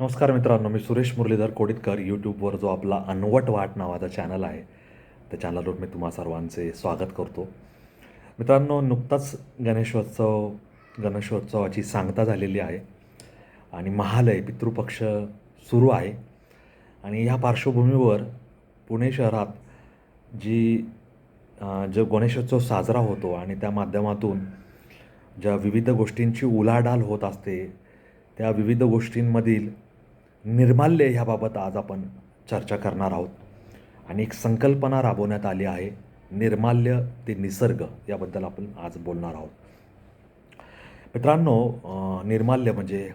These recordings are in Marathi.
नमस्कार मित्रांनो मी सुरेश मुरलीधर कोडितकर यूट्यूबवर जो आपला अनवट वाट नावाचा चॅनल आहे त्या चॅनलवर मी तुम्हा सर्वांचे स्वागत करतो. मित्रांनो नुकताच गणेशोत्सव गणेशोत्सवाची सांगता झालेली आहे आणि महालय पितृपक्ष सुरू आहे. आणि ह्या पार्श्वभूमीवर पुणे शहरात जी जो गणेशोत्सव साजरा होतो आणि त्या माध्यमातून ज्या विविध गोष्टींची उलाढाल होत असते त्या विविध गोष्टींमधील निर्माल्य ह्याबाबत आज आपण चर्चा करणार आहोत. आणि एक संकल्पना राबवण्यात आली आहे निर्माल्य ते निसर्ग याबद्दल आपण आज बोलणार आहोत. मित्रांनो निर्माल्य म्हणजे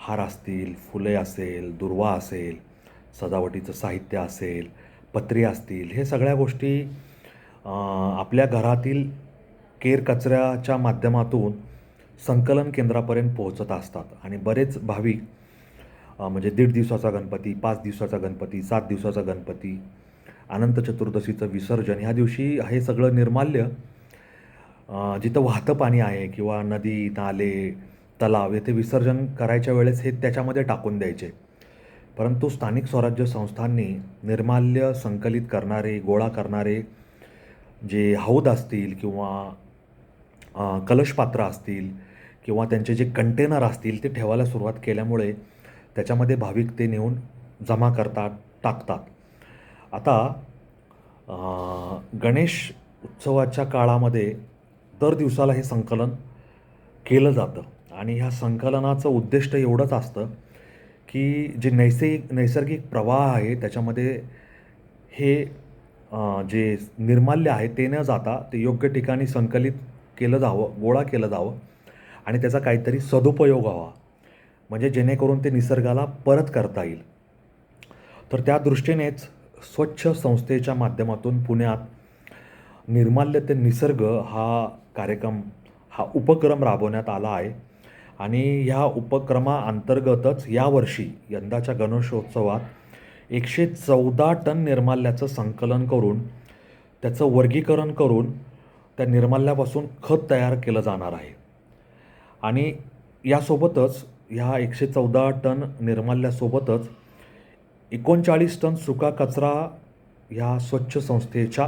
हार असतील फुले असेल दुर्वा असेल सजावटीचं साहित्य असेल पत्रे असतील हे सगळ्या गोष्टी आपल्या घरातील केर कचऱ्याच्या माध्यमातून संकलन केंद्रापर्यंत पोहोचत असतात. आणि बरेच भाविक म्हणजे दीड दिवसाचा गणपती पाच दिवसाचा गणपती सात दिवसाचा गणपती अनंत चतुर्दशीचं विसर्जन ह्या दिवशी हे सगळं निर्माल्य जिथं वाहतं पाणी आहे किंवा नदी नाले तलाव येथे विसर्जन करायच्या वेळेस हे त्याच्यामध्ये टाकून द्यायचे. परंतु स्थानिक स्वराज्य संस्थांनी निर्माल्य संकलित करणारे गोळा करणारे जे हौद असतील किंवा कलशपात्र असतील किंवा त्यांचे जे कंटेनर असतील ते ठेवायला सुरुवात केल्यामुळे त्याच्यामध्ये भाविक ते नेऊन जमा करतात टाकतात. आता गणेश उत्सवाच्या काळामध्ये दर दिवसाला हे संकलन केलं जातं. आणि ह्या संकलनाचं उद्दिष्ट एवढंच असतं की जे नैसर्गिक नैसर्गिक प्रवाह आहे त्याच्यामध्ये हे जे निर्माल्य आहे ते न जाता ते योग्य ठिकाणी संकलित केलं जावं गोळा केलं जावं. आणि त्याचा काहीतरी सदुपयोग व्हावा. म्हणजे जेणेकरून ते निसर्गाला परत करता येईल. तर त्या दृष्टीनेच स्वच्छ संस्थेच्या माध्यमातून पुण्यात निर्माल्य ते निसर्ग हा कार्यक्रम हा उपक्रम राबवण्यात आला आहे. आणि ह्या उपक्रमाअंतर्गतच यावर्षी यंदाच्या गणेशोत्सवात एकशे चौदा टन निर्माल्याचं संकलन करून त्याचं वर्गीकरण करून त्या निर्माल्यापासून खत तयार केलं जाणार आहे. आणि यासोबतच ह्या एकशे चौदा टन निर्माल्यासोबतच एकोणचाळीस टन सुका कचरा ह्या स्वच्छ संस्थेच्या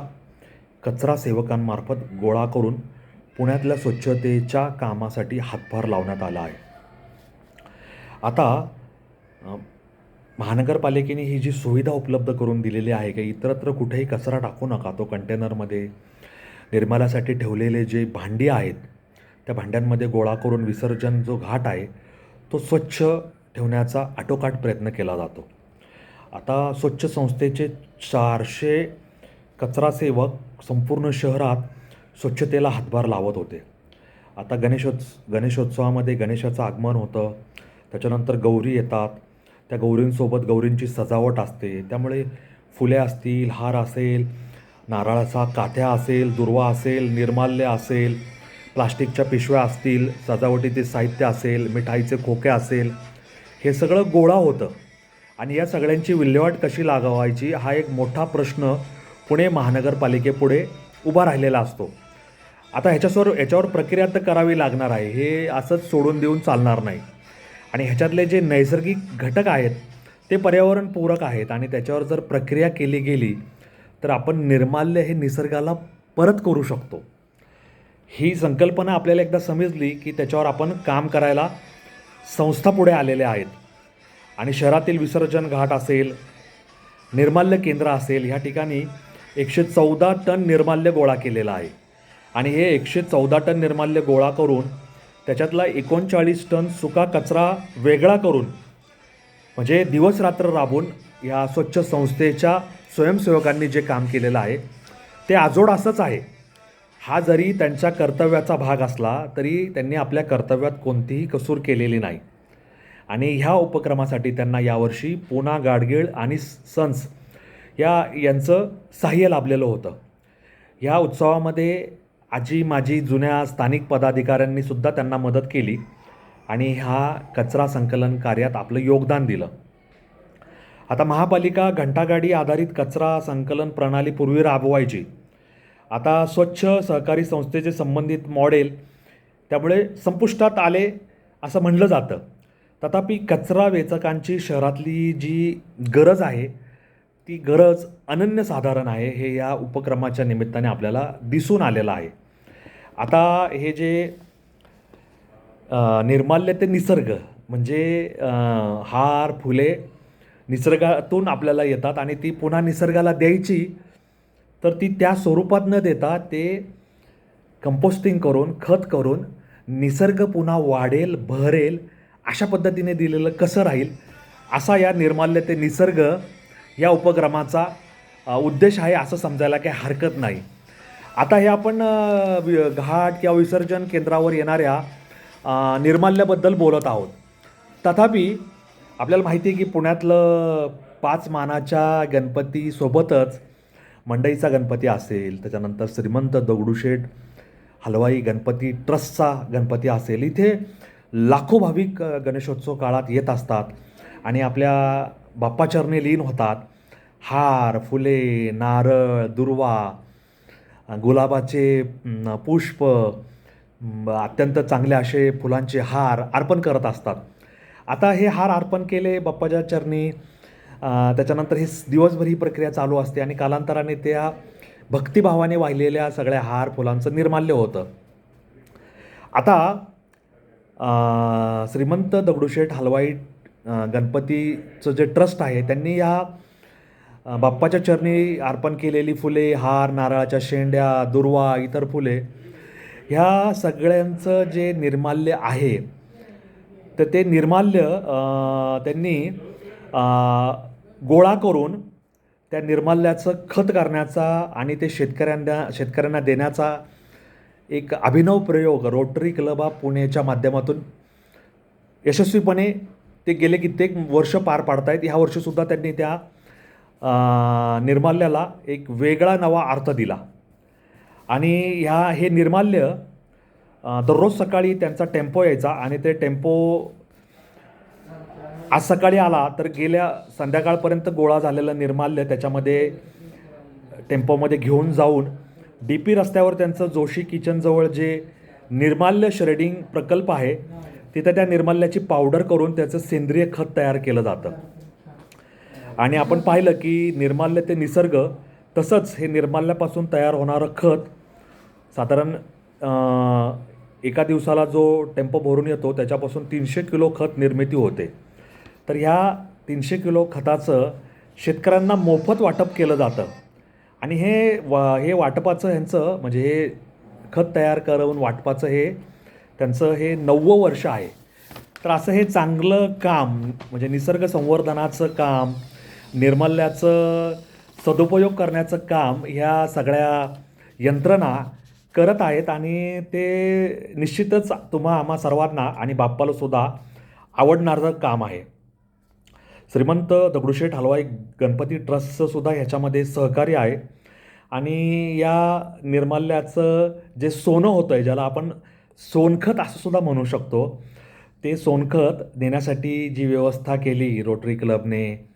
कचरा सेवकांमार्फत गोळा करून पुण्यातल्या स्वच्छतेच्या कामासाठी हातभार लावण्यात आला आहे. आता महानगरपालिकेने ही जी सुविधा उपलब्ध करून दिलेली आहे की इतरत्र कुठेही कचरा टाकू नका तो कंटेनरमध्ये निर्माल्यासाठी ठेवलेले जे भांडी आहेत त्या भांड्यांमध्ये गोळा करून विसर्जन जो घाट आहे तो स्वच्छ ठेवण्याचा आटोकाट प्रयत्न केला जातो. आता स्वच्छ संस्थेचे चारशे कचरा सेवक संपूर्ण शहरात स्वच्छतेला हातभार लावत होते. आता गणेशोत्स गणेशोत्सवामध्ये गणेशाचं आगमन होतं. त्याच्यानंतर गौरी येतात. त्या गौरींसोबत गौरींची सजावट असते. त्यामुळे फुले असतील हार असेल नारळाचा काथ्या असेल दुर्वा असेल निर्माल्य असेल प्लास्टिकच्या पिशव्या असतील सजावटीचे साहित्य असेल मिठाईचे खोके असेल हे सगळं गोळा होतं. आणि या सगळ्यांची विल्हेवाट कशी लागावायची हा एक मोठा प्रश्न पुणे महानगरपालिकेपुढे उभा राहिलेला असतो. आता ह्याच्यासवर याच्यावर प्रक्रिया तर करावी लागणार आहे हे असंच सोडून देऊन चालणार नाही. आणि ह्याच्यातले जे नैसर्गिक घटक आहेत ते पर्यावरणपूरक आहेत आणि त्याच्यावर जर प्रक्रिया केली गेली तर आपण निर्माल्य हे निसर्गाला परत करू शकतो. ही संकल्पना आपल्याला एकदा समजली की त्याच्यावर आपण काम करायला संस्था पुढे आलेल्या आहेत. आणि शहरातील विसर्जन घाट असेल निर्माल्य केंद्र असेल ह्या ठिकाणी एकशे चौदा टन निर्माल्य गोळा केलेलं आहे. आणि हे एकशे चौदा टन निर्माल्य गोळा करून त्याच्यातला एकोणचाळीस टन सुका कचरा वेगळा करून म्हणजे दिवस रात्र राबून या स्वच्छ संस्थेच्या स्वयंसेवकांनी जे काम केलेलं आहे ते आजोड असंच आहे. हा जरी त्यांच्या कर्तव्याचा भाग असला तरी त्यांनी आपल्या कर्तव्यात कोणतीही कसूर केलेली नाही. आणि ह्या उपक्रमासाठी त्यांना यावर्षी पुना गाडगीळ आणि सन्स या यांचं सहाय्य लाभलेलं होतं. ह्या उत्सवामध्ये आजी माझी जुन्या स्थानिक पदाधिकाऱ्यांनी सुद्धा त्यांना मदत केली आणि ह्या कचरा संकलन कार्यात आपलं योगदान दिलं. आता महापालिका घंटागाडी आधारित कचरा संकलन प्रणाली पूर्वी राबवायची. आता स्वच्छ सहकारी संस्थेचे संबंधित मॉडेल त्यामुळे संपुष्टात आले असं म्हणलं जातं. तथापि कचरा वेचकांची शहरातली जी गरज आहे ती गरज अनन्यसाधारण आहे हे या उपक्रमाच्या निमित्ताने आपल्याला दिसून आलेलं आहे. आता हे जे निर्माल्य ते निसर्ग म्हणजे हार फुले निसर्गातून आपल्याला येतात आणि ती पुन्हा निसर्गाला द्यायची तर ती त्या स्वरूपात न देता ते कंपोस्टिंग करून खत करून निसर्ग पुन्हा वाढेल बहरेल अशा पद्धतीने दिलेलं कसं राहील असा या निर्माल्य ते निसर्ग या उपक्रमाचा उद्देश आहे असं समजायला काही हरकत नाही. आता हे आपण घाट किंवा विसर्जन केंद्रावर येणाऱ्या निर्माल्याबद्दल बोलत आहोत. तथापि आपल्याला माहिती आहे की पुण्यातलं पाच मानाच्या गणपतीसोबतच मंडईचा गणपती असेल त्याच्यानंतर श्रीमंत दगडूशेठ हलवाई गणपती ट्रस्टचा गणपती असेल. इथे लाखो भाविक गणेशोत्सव काळात येत असतात आणि आपल्या बाप्पाचरणी लीन होतात. हार फुले नारळ दुर्वा गुलाबाचे पुष्प अत्यंत चांगले असे फुलांचे हार अर्पण करत असतात. आता हे हार अर्पण केले बाप्पाच्या चरणी. त्याच्यानंतर हे दिवसभर ही प्रक्रिया चालू असते आणि कालांतराने त्या भक्तिभावाने वाहिलेल्या सगळ्या हार फुलांचं निर्माल्य होतं. आता श्रीमंत दगडूशेठ हलवाई गणपतीचं जे ट्रस्ट आहे त्यांनी या बाप्पाच्या चरणी अर्पण केलेली फुले हार नारळाच्या शेंड्या दुर्वा इतर फुले ह्या सगळ्यांचं जे निर्माल्य आहे तर ते निर्माल्य त्यांनी गोळा करून त्या निर्माल्याचं खत करण्याचा आणि ते शेतकऱ्यांना शेतकऱ्यांना देण्याचा एक अभिनव प्रयोग रोटरी क्लब ऑफ पुणेच्या माध्यमातून यशस्वीपणे ते गेले कित्येक वर्ष पार पाडतायत. ह्या वर्षीसुद्धा त्यांनी त्या निर्माल्याला एक वेगळा नवा अर्थ दिला. आणि ह्या हे निर्माल्य दररोज सकाळी त्यांचा टेम्पो यायचा आणि ते टेम्पो आज सकाळी आला तर गेल्या संध्याकाळपर्यंत गोळा झालेलं निर्माल्य त्याच्यामध्ये टेम्पोमध्ये घेऊन जाऊन डी पी रस्त्यावर त्यांचं जोशी किचनजवळ जे निर्माल्य श्रेडिंग प्रकल्प आहे तिथं त्या निर्माल्याची पावडर करून त्याचं सेंद्रिय खत तयार केलं जातं. आणि आपण पाहिलं की निर्माल्य ते निसर्ग तसंच हे निर्माल्यापासून तयार होणारं खत साधारण एका दिवसाला जो टेम्पो भरून येतो त्याच्यापासून तीनशे किलो खत निर्मिती होते. तर ह्या तीनशे किलो खताचं शेतकऱ्यांना मोफत वाटप केलं जातं. आणि हे वा हे वाटपाचं ह्यांचं म्हणजे हे खत तयार करून वाटपाचं हे त्यांचं हे नववं वर्ष आहे. तर असं हे चांगलं काम म्हणजे निसर्ग संवर्धनाचं काम निर्मल्याचं सदुपयोग करण्याचं काम ह्या सगळ्या यंत्रणा करत आहेत आणि ते निश्चितच तुम्हा आम्हा सर्वांना आणि बाप्पालासुद्धा आवडणारं काम आहे. श्रीमंत दगडूशेठ हलवाई गणपती ट्रस्टचं सुद्धा ह्याच्यामध्ये सहकार्य आहे. आणि या निर्माल्याचं जे सोनं होतं आहे ज्याला आपण सोनखत असं सुद्धा म्हणू शकतो ते सोनखत देण्यासाठी जी व्यवस्था केली रोटरी क्लबने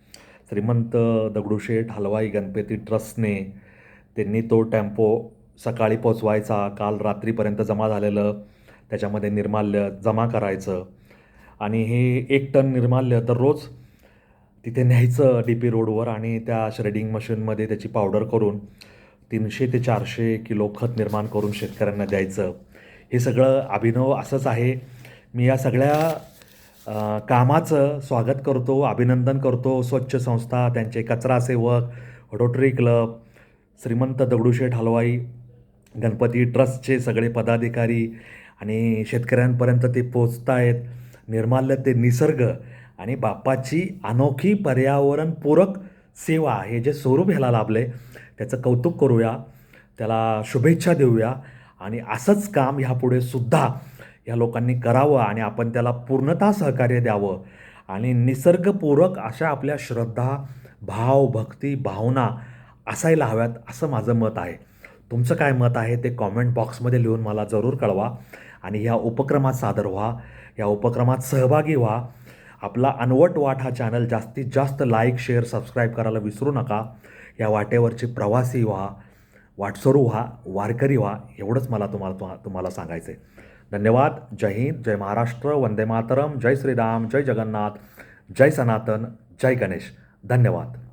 श्रीमंत दगडूशेठ हलवाई गणपती ट्रस्टने त्यांनी तो टेम्पो सकाळी पोचवायचा काल रात्रीपर्यंत जमा झालेलं त्याच्यामध्ये निर्माल्य जमा करायचं. आणि हे एक टन निर्माल्य दररोज तिथे न्यायचं डी पी रोडवर आणि त्या श्रेडिंग मशीनमध्ये त्याची पावडर करून तीनशे ते चारशे किलो खत निर्माण करून शेतकऱ्यांना द्यायचं. हे सगळं अभिनव असंच आहे. मी या सगळ्या कामाचं स्वागत करतो अभिनंदन करतो. स्वच्छ संस्था त्यांचे कचरा सेवक रोटरी क्लब श्रीमंत दगडूशेठ हलवाई गणपती ट्रस्टचे सगळे पदाधिकारी आणि शेतकऱ्यांपर्यंत ते पोचत आहेत निर्माल्य ते निसर्ग आणि बाप्पाची अनोखी पर्यावरणपूरक सेवा हे जे स्वरूप ह्याला लाभलं आहे त्याचं कौतुक करूया त्याला शुभेच्छा देऊया आणि असंच काम ह्यापुढे सुद्धा ह्या लोकांनी करावं आणि आपण त्याला पूर्णतः सहकार्य द्यावं. आणि निसर्गपूरक अशा आपल्या श्रद्धा भाव भक्ती भावना असायला हव्यात असं माझं मत आहे. तुमचं काय मत आहे ते कॉमेंट बॉक्समध्ये लिहून मला जरूर कळवा आणि ह्या उपक्रमात सादर व्हा या उपक्रमात सहभागी व्हा आपला अनवट वाट हा चॅनल जास्तीत जास्त लाईक शेअर सबस्क्राईब करायला विसरू नका. या वाटेवरचे प्रवासी व्हा वाटसरू व्हा वारकरी व्हा एवढंच मला तुम्हाला तुम्हा- तुम्हाला सांगायचं आहे धन्यवाद. जय हिंद. जय महाराष्ट्र. वंदे मातरम. जय श्रीराम. जय जगन्नाथ. जय सनातन. जय गणेश. धन्यवाद.